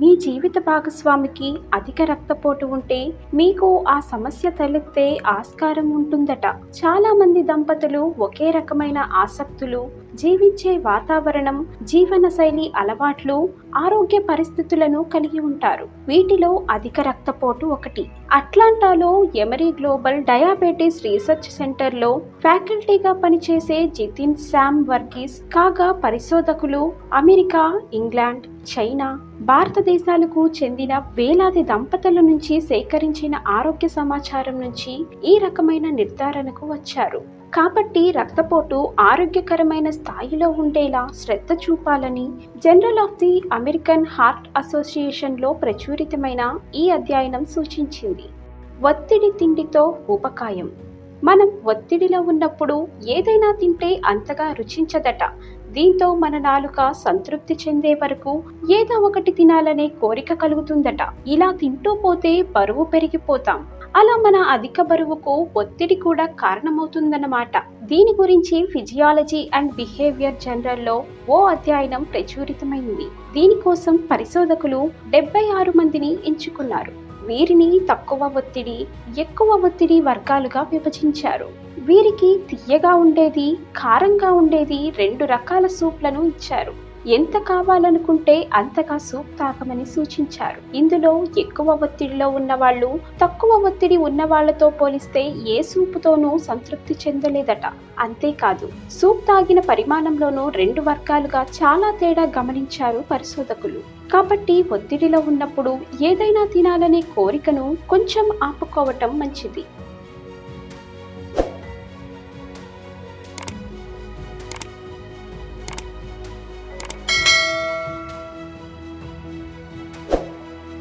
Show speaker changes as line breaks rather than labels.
మీ జీవిత భాగస్వామికి అధిక రక్తపోటు ఉంటే మీకు ఆ సమస్య తలెత్తే ఆస్కారం ఉంటుందట. చాలా మంది దంపతులు ఒకే రకమైన ఆసక్తులు జీవించే వాతావరణం జీవనశైలి అలవాట్లు ఆరోగ్య పరిస్థితులను కలిగి ఉంటారు. వీటిలో అధిక రక్తపోటు ఒకటి. అట్లాంటాలో ఎమరీ గ్లోబల్ డయాబెటీస్ రీసెర్చ్ సెంటర్లో ఫ్యాకల్టీగా పనిచేసే జితిన్ శామ్ వర్గీస్ కాగా పరిశోధకులు అమెరికా ఇంగ్లాండ్ చైనా భారతదేశాలకు చెందిన వేలాది దంపతుల నుంచి సేకరించిన ఆరోగ్య సమాచారం నుంచి ఈ రకమైన నిర్ధారణకు వచ్చారు. కాబట్టి రక్తపోటు ఆరోగ్యకరమైన స్థాయిలో ఉండేలా శ్రద్ధ చూపాలని journal of the American heart అసోసియేషన్లో ప్రచురితమైన ఈ అధ్యయనం సూచించింది. ఒత్తిడి తిండితో ఊపకాయం మనం ఒత్తిడిలో ఉన్నప్పుడు ఏదైనా తింటే అంతగా రుచించదట. దీంతో మన నాలుక సంతృప్తి చెందే వరకు ఏదో ఒకటి తినాలనే కోరిక కలుగుతుందట. ఇలా తింటూ పోతే బరువు పెరిగిపోతాం. అలా మన అధిక బరువుకు ఒత్తిడి కూడా కారణమవుతుందన్నమాట. దీని గురించి ఫిజియాలజీ అండ్ బిహేవియర్ జనరల్లో ఓ అధ్యయనం ప్రచురితమైంది. దీనికోసం పరిశోధకులు డెబ్బై ఆరు మందిని ఎంచుకున్నారు. వీరిని తక్కువ ఒత్తిడి ఎక్కువ ఒత్తిడి వర్గాలుగా విభజించారు. వీరికి తియ్యగా ఉండేది కారంగా ఉండేది రెండు రకాల సూప్లను ఇచ్చారు. ఎంత కావాలనుకుంటే అంతగా సూప్ తాగమని సూచించారు. ఇందులో ఎక్కువ ఒత్తిడిలో ఉన్న వాళ్ళు తక్కువ ఒత్తిడి ఉన్న వాళ్ళతో పోలిస్తే ఏ సూపుతోనూ సంతృప్తి చెందలేదట. అంతేకాదు సూప్ తాగిన పరిమాణంలోనూ రెండు వర్గాలుగా చాలా తేడా గమనించారు పరిశోధకులు. కాబట్టి ఒత్తిడిలో ఉన్నప్పుడు ఏదైనా తినాలనే కోరికను కొంచెం ఆపుకోవటం మంచిది.